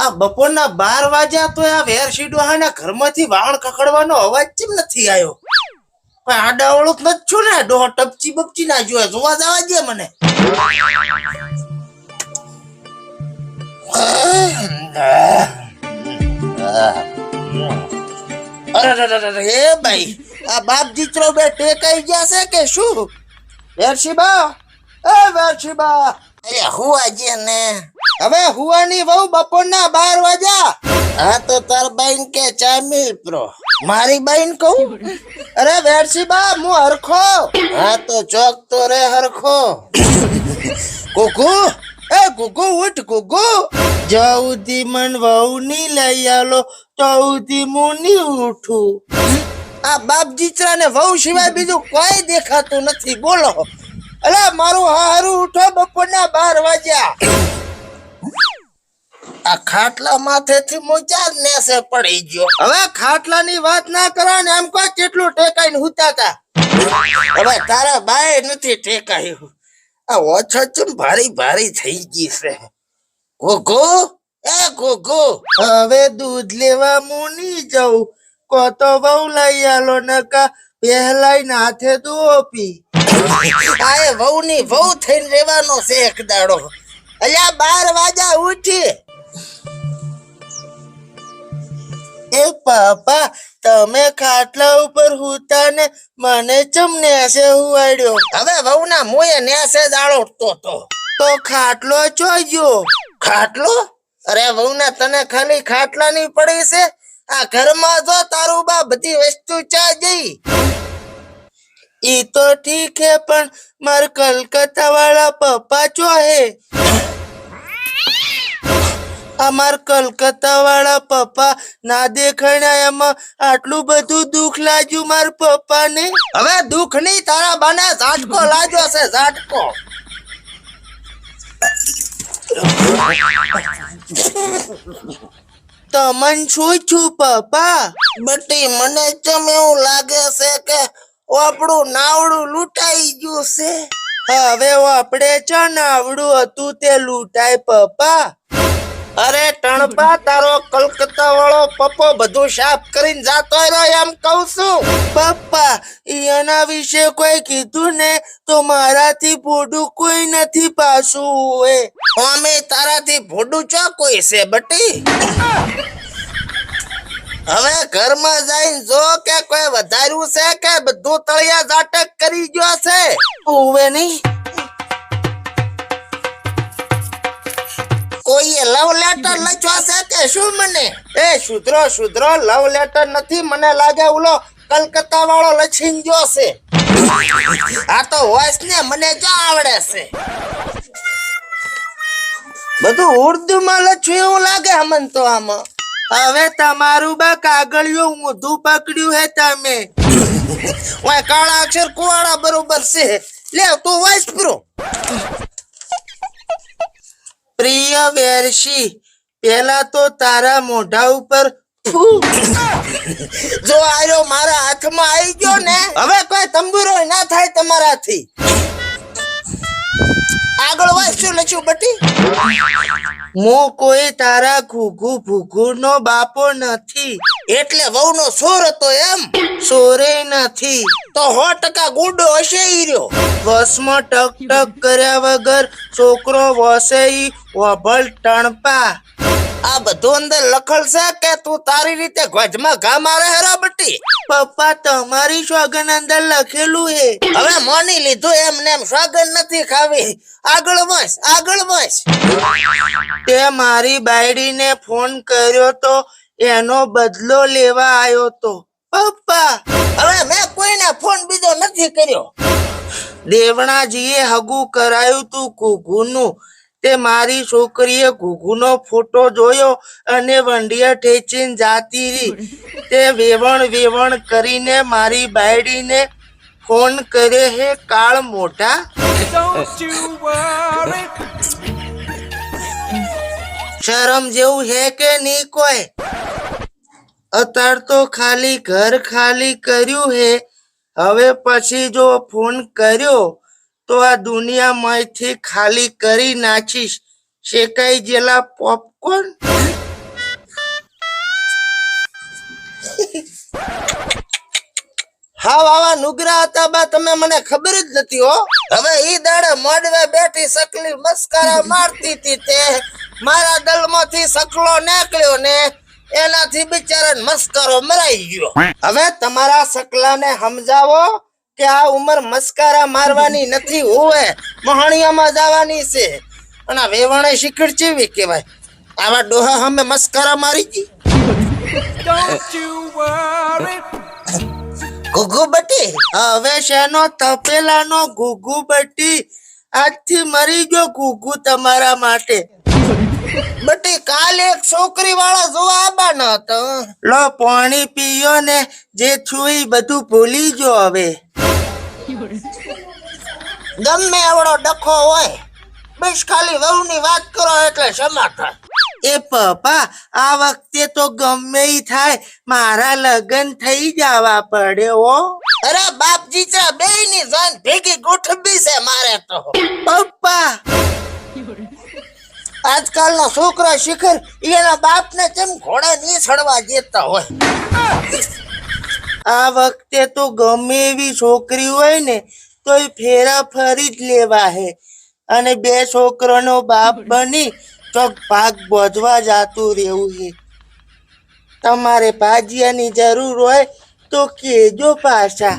આ બપોરના બાર વાગ્યા તો આ વેર શીડવાના ઘરમાંથી વાણ કકડવાનો અવાજ કેમ નથી આવ્યો કોઈ આડાવળું જ નથી છું ને? ડોહો ટપચી બપચી ના જોયે જોવા જવા દે મને. અરે ભાઈ, આ બાપ દીકરો બે ટેકાઈ ગયા છે કે શું? વેરશીબા, એ વેરશીબા. અરે, હું આજે ને હવે હુવાની વહુ બપોરના બાર વાગ્યા. હા તો તાર બહેન કે ચા પ્રો. મારી બાઈન કહું? અરે વેરશીબા હું હરખો. હા તો ચોક તો રે હરખો. કુકુ એ કુકુ ઉઠ કુકુ જઉદી મન વહુ ની લઈ આલો ચૌદી ની ઉઠું. આ બાપ દીકરા ને વહુ સિવાય બીજું કોઈ દેખાતું નથી. બોલો. અલા, મારું હારું ઉઠો બપોરના બાર વાગ્યા. આ ખાટલા માથેથી મોજા નેસે પડી ગયો. હવે ખાટલાની વાત ના કરો ને એમ કોઈ કેટલું ટેકાઈને હુતા તા હવે તારા બાય નથી ટેકાયું આ ઓછો ચમ ભારી ભારી થઈ ગઈ છે. ગોગો, એ ગોગો, હવે દૂધ લેવા મુની જાઉં. કો તો બહુ લઈ આલો નકા પહેલાય નાથે દોપી. આ એ વહુ ની વહુ થઈને રહેવાનો છે એક દાડો. અલ્યા બાર વાજા ઉઠી. એ પાપા તમે ખાટલા ઉપર હુતા ને મને ચમ નેસે હુવાડ્યો? હવે વહુના મોએ નેસે દાળોટતો તો તો ખાટલો ચોગ્યો ખાટલો? અરે વહુના તને ખાલી ખાટલાની પડી છે? આ ઘરમાં જો તારું બા બધી વસ્તુ ચા જઈ ઈ તો ઠીક હે પણ માર કલકત્તા વાળા પપ્પા ચો હે અમાર કલકત્તા વાળા પપ્પા ના દેખાણા એમાં આટલું બધું દુઃખ લાગ્યું માર પપ્પા ને હવે દુઃખ નહીં તારા બાને ઝાટકો લાગ્યો છે ઝાટકો. તમન શું છું પપ્પા? બટી મને ચમ એવું લાગે છે કે આપણું નાવડું લૂંટાઈ ગયું છે? હવે આપણે ચ નાવડું હતું તે લૂંટાય પપ્પા. અરે ટણપા તારો કલકત્તા વાળો પપ્પો બધું સાફ કરીને જાતો રહ્યો એમ કહું છું. પપ્પા એના વિશે કોઈ કીધું ને તો મારાથી ભોડું કોઈ નથી પાછું હોય અમે તારાથી ભોડું ચો કોઈ છે બટી? હવે ઘરમાં જઈને જો કે કોઈ વધાર્યું છે કે બધું તળિયા જાટક કરી ગયો છે? ઓવે નહીં. કોઈએ લવ લેટર છે કે શું મને? એ શુદ્રો શુદ્રો લવ લેટર નથી. મને લાગે ઓલો કલકત્તા વાળો લખીને ગયો છે આ તો વોઇસ ને મને જો આવડે છે. બધું ઉર્દુ માં લખ્યું એવું લાગે અમન તો આમાં. હવે તમારું બા કાગળિયું ઊંધું પકડ્યું હે તમે. ઓય કાળા અક્ષર કુવાળા બરોબર છે. લે તું વાંચ પ્રો પ્રિય વેરશી પેલા તો તારા મોઢા ઉપર જો આયો મારા હાથમાં આવી ગયો ને, હવે કોઈ તંબુરો ના થાય તમારાથી. આગળ વાંચશું લખ્યું બટી? હું કોઈ તારા ઘુઘુ ભૂઘુ નો બાપો નથી. એટલે વહુ નો સોર હતો એમ. સોરે નથી. તો સો ટકા ગુડો હશે ઈ રહ્યો. વસમાં ટક ટક કર્યા વગર છોકરો વસે ઈ વભલ ટણપા. આ બધું અંદર લખલ છે કે તું તારી રીતે ગજમાં ઘા મારે હેરા બટી પપ્પા તમારી સોગન અંદર લખેલું હે. હવે માની લીધું એમ ને એમ સોગન નથી ખાવી. આગળ બસ આગળ બસ તે મારી બાયડીને ફોન કર્યો તો એનો બદલો લેવા આવ્યો તો. પપ્પા હવે મેં કોઈને ફોન બીજો નથી કર્યો. દેવણાજીએ હગુ કરાયું તું ઘુઘુનું. તે મારી છોકરીએ ઘુઘુનો ફોટો જોયો અને વંડિયા ઠેચીને જાતી રહી. તે વેવણ વેવણ કરીને મારી બાયડીને ફોન કરે હે કાળ worry. શરમ જેવું હે કે નહીં કોઈ? અત્યાર તો ખાલી ઘર ખાલી કર્યું હે. હવે પછી જો ફોન કર્યો તો આ દુનિયામાંથી ખાલી કરી નાખીશ. શેકાઈ જેલા પોપકોર્ન હા વાવા નુગરા હતા બા, તમે મને ખબર જ નથી હો. હવે ઈ દાડે મોડવે બેઠી સકલી મસ્કારા મારતી હતી તે. મારા દલમાંથી સકલો નીકળ્યો ને. એનાથી બિચારા મસ્કરો મરાઈ ગયો. હવે તમારા સકલાને સમજાવો કે આ ઉંમર મસ્કારા મારવાની નથી હોવે. મહાણિયામાં જવાની છે. અને વેવાણે શીખડ ચીવી કહેવાય? આવા ડોહા અમે મસ્કારા મારી ગઈ. ગુગુ બટી? હવે શેનો તપેલાનો ગુગુ બટી? આજથી મરી ગયો ગુગુ તમારા માટે. બટી કાલે એક છોકરી વાળા જોવા હતો લો પાણી પીયો ને, જે થયું બધું ભૂલી જો હવે. ગમે એવડો ડખો હોય, બસ ખાલી વહુની વાત કરો એટલે સમાધાન એ પપ્પા, આ વખતે તો ગમે થાય, મારા લગ્ન થઈ જવા પડે ઓ અરે બાપ જીચા બે ની જાન ભેગી ગોઠવી છે મારે તો. પપ્પા. આજકાલના છોકરા શિખર એના બાપને કેમ ઘોડા ની સડવા દેતા હોય. આ વખતે તો ગમે એવી છોકરી હોય ને તોય ફેરા ફરી જ લેવા હે. અને બે છોકરાનો બાપ બની તો ભાગ બોધવા જાતું રહેવું છે તમારે ભાજીયાની જરૂર હોય તો કેજો પાછા.